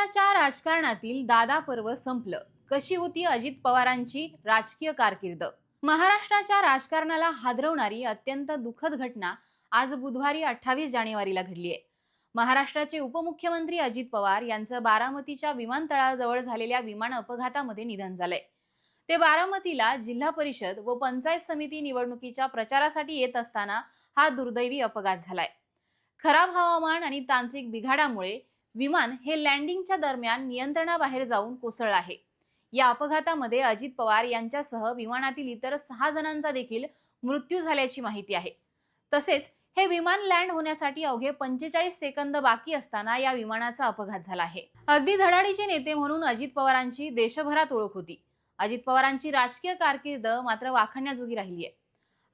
महाराष्ट्राच्या राजकारणातील दादा पर्व संपलं. कशी होती अजित पवारांची राजकीय कारकीर्द? महाराष्ट्राच्या राजकारणाला हादरवणारी अत्यंत दुःखद घटना आज बुधवारी अठ्ठावीस जानेवारीला घडली आहे महाराष्ट्राचे उपमुख्यमंत्री अजित पवार यांचं बारामतीच्या विमानतळाजवळ झालेल्या विमान अपघातामध्ये निधन झालंय. ते बारामतीला जिल्हा परिषद व पंचायत समिती निवडणुकीच्या प्रचारासाठी येत असताना हा दुर्दैवी अपघात झालाय. खराब हवामान आणि तांत्रिक बिघाडामुळे विमान हे लँडिंगच्या दरम्यान नियंत्रणाबाहेर जाऊन कोसळलं आहे. या अपघातामध्ये अजित पवार यांच्यासह विमानातील इतर सहा जणांचा देखील मृत्यू झाल्याची माहिती आहे. तसेच हे विमान लँड होण्यासाठी अवघे पंचेचाळीस सेकंद बाकी असताना या विमानाचा अपघात झाला आहे. अगदी धडाडीचे नेते म्हणून अजित पवारांची देशभरात ओळख होती. अजित पवारांची राजकीय कारकीर्द मात्र वाखाणण्याजोगी राहिली आहे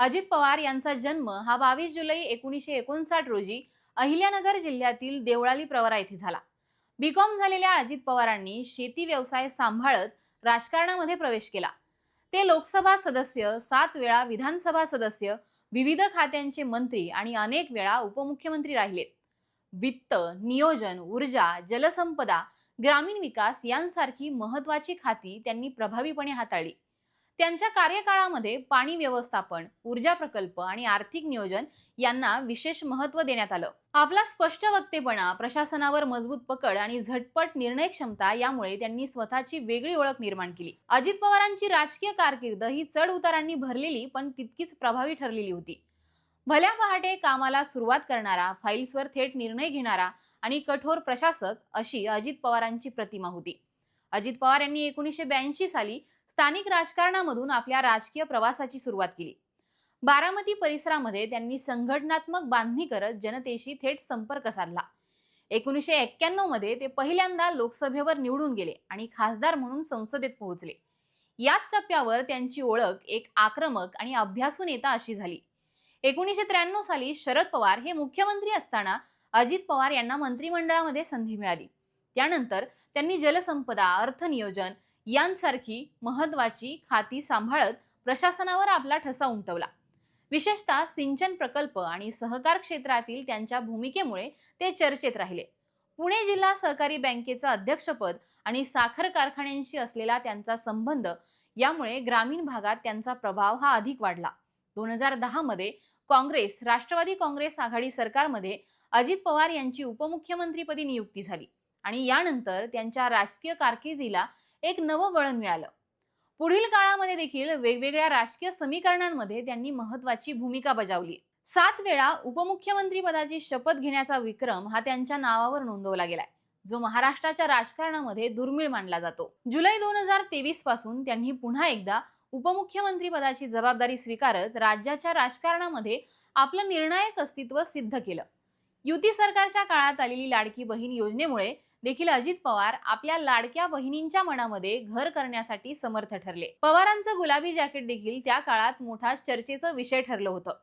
अजित पवार यांचा जन्म हा बावीस जुलै एकोणीसशे एकोणसाठ रोजी अहिल्यानगर जिल्ह्यातील देवळाली प्रवरा येथे झाला. बीकॉम झालेल्या अजित पवारांनी शेती व्यवसाय सांभाळत राजकारणामध्ये प्रवेश केला. ते लोकसभा सदस्य सात वेळा विधानसभा सदस्य विविध खात्यांचे मंत्री आणि अनेक वेळा उपमुख्यमंत्री राहिलेत वित्त नियोजन ऊर्जा जलसंपदा ग्रामीण विकास यांसारखी महत्वाची खाती त्यांनी प्रभावीपणे हाताळली. त्यांच्या कार्यकाळामध्ये पाणी व्यवस्थापन ऊर्जा प्रकल्प आणि आर्थिक नियोजन यांना विशेष महत्त्व देण्यात आलं. आपला स्पष्ट वक्तेपणा प्रशासनावर मजबूत पकड आणि झटपट निर्णय क्षमता यामुळे त्यांनी स्वतःची वेगळी ओळख निर्माण केली. अजित पवारांची राजकीय कारकीर्द ही चढ उतारांनी भरलेली पण तितकीच प्रभावी ठरलेली होती. भल्या पहाटे कामाला सुरुवात करणारा फाईल्सवर थेट निर्णय घेणारा आणि कठोर प्रशासक अशी अजित पवारांची प्रतिमा होती. अजित पवार यांनी एकोणीसशे ब्याऐंशी साली स्थानिक राजकारणामधून आपल्या राजकीय प्रवासाची सुरुवात केली. बारामती परिसरामध्ये त्यांनी संघटनात्मक बांधणी करत जनतेशी थेट संपर्क साधला. एकोणीसशे एक्क्याण्णवमध्ये ते पहिल्यांदा लोकसभेवर निवडून गेले आणि खासदार म्हणून संसदेत पोहोचले. याच टप्प्यावर त्यांची ओळख एक आक्रमक आणि अभ्यासू नेता अशी झाली. एकोणीसशे त्र्याण्णव साली शरद पवार हे मुख्यमंत्री असताना अजित पवार यांना मंत्रिमंडळामध्ये संधी मिळाली. त्यानंतर त्यांनी जलसंपदा अर्थनियोजन यांसारखी महत्वाची खाती सांभाळत प्रशासनावर आपला ठसा उमटवला. विशेषतः सिंचन प्रकल्प आणि सहकार क्षेत्रातील त्यांच्या भूमिकेमुळे ते चर्चेत राहिले. पुणे जिल्हा सहकारी बँकेचं अध्यक्षपद आणि साखर कारखान्यांशी असलेला त्यांचा संबंध यामुळे ग्रामीण भागात त्यांचा प्रभाव हा अधिक वाढला. दोन हजार दहामध्ये काँग्रेस राष्ट्रवादी काँग्रेस आघाडी सरकारमध्ये अजित पवार यांची उपमुख्यमंत्रीपदी नियुक्ती झाली. आणि यानंतर त्यांच्या राजकीय कारकिर्दीला एक नवं वळण मिळालं. पुढील काळामध्ये देखील वेगवेगळ्या राजकीय समीकरणांमध्ये त्यांनी महत्वाची भूमिका बजावली. सात वेळा उपमुख्यमंत्री पदाची शपथ घेण्याचा विक्रम हा त्यांच्या नावावर नोंदवला गेलाय. जो महाराष्ट्राच्या राजकारणामध्ये दुर्मिळ मानला जातो. जुलै दोन हजार तेवीसपासून त्यांनी पुन्हा एकदा उपमुख्यमंत्री पदाची जबाबदारी स्वीकारत राज्याच्या राजकारणामध्ये आपलं निर्णायक अस्तित्व सिद्ध केलं. युती सरकारच्या काळात आलेली लाडकी बहीण योजनेमुळे देखील अजित पवार आपल्या लाडक्या बहिणींच्या मनामध्ये घर करण्यासाठी समर्थ ठरले. पवारांचं गुलाबी जॅकेट देखील त्या काळात मोठा चर्चेचा विषय ठरलं होतं.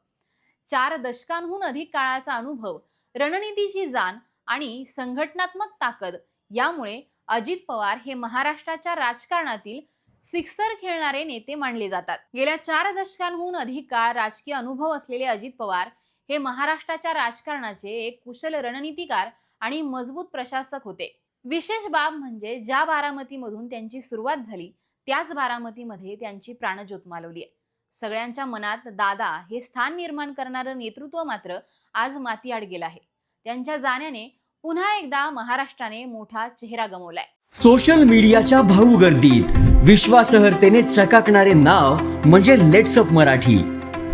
चार दशकांहून अधिक काळाचा अनुभव रणनीतीची जाण आणि संघटनात्मक ताकद यामुळे अजित पवार हे महाराष्ट्राच्या राजकारणातील सिक्सर खेळणारे नेते मानले जातात. गेल्या चार दशकांहून अधिक काळ राजकीय अनुभव असलेले अजित पवार हे महाराष्ट्राच्या राजकारणाचे एक कुशल रणनीतिकार आणि मजबूत प्रशासक होते. विशेष बाब म्हणजे ज्या बारामतीमधून त्यांची सुरुवात झाली त्याच बारामतीमध्ये त्यांची प्राणज्योत मालवली आहे. सगळ्यांच्या मनात दादा हे स्थान निर्माण करणारं नेतृत्व मात्र आज मातीआड गेलं आहे. त्यांच्या जाण्याने पुन्हा एकदा महाराष्ट्राने मोठा चेहरा गमवलाय. सोशल मीडियाच्या भाऊ गर्दीत विश्वासार्हतेने चकाकणारे नाव म्हणजे लेट्सअप मराठी.